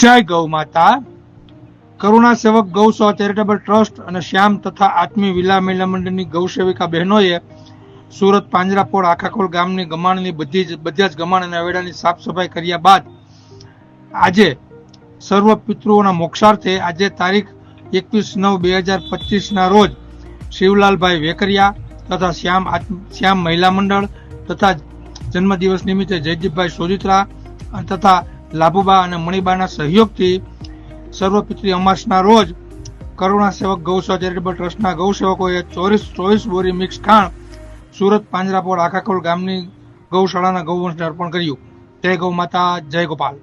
જય ગૌ માતા. કરુણા સેવક ગૌ ચેરિટેબલ ટ્રસ્ટ અને શ્યામ તથા આત્મી વિલા મહિલા મંડળની ગૌ સેવિકા બહેનોએ સુરત પાંજરાપોળ આખાખોલ ગામની ગમાણની બધી જ બધા જ ગમાણ અને અવેડાની સાફ સફાઈ કર્યા બાદ આજે સર્વ પિતૃઓના મોક્ષાર્થે આજે તારીખ એકવીસ નવ બે હજાર પચીસના રોજ શિવલાલભાઈ વેકરિયા તથા શ્યામ શ્યામ મહિલા મંડળ તથા જન્મદિવસ નિમિત્તે જયદીપભાઈ સોજિત્રા તથા લાભુબા અને મણિબાના સહયોગથી સર્વપિત્રી અમાસના રોજ કરુણા સેવક ગૌસેવા ચેરિટેબલ ટ્રસ્ટના ગૌસેવકોએ ચોવીસ ચોવીસ બોરી મિક્સ ખાણ સુરત પાંજરાપોળ આખાખોલ ગામની ગૌશાળાના ગૌવંશને અર્પણ કર્યું. જય ગૌ માતા, જય ગોપાલ.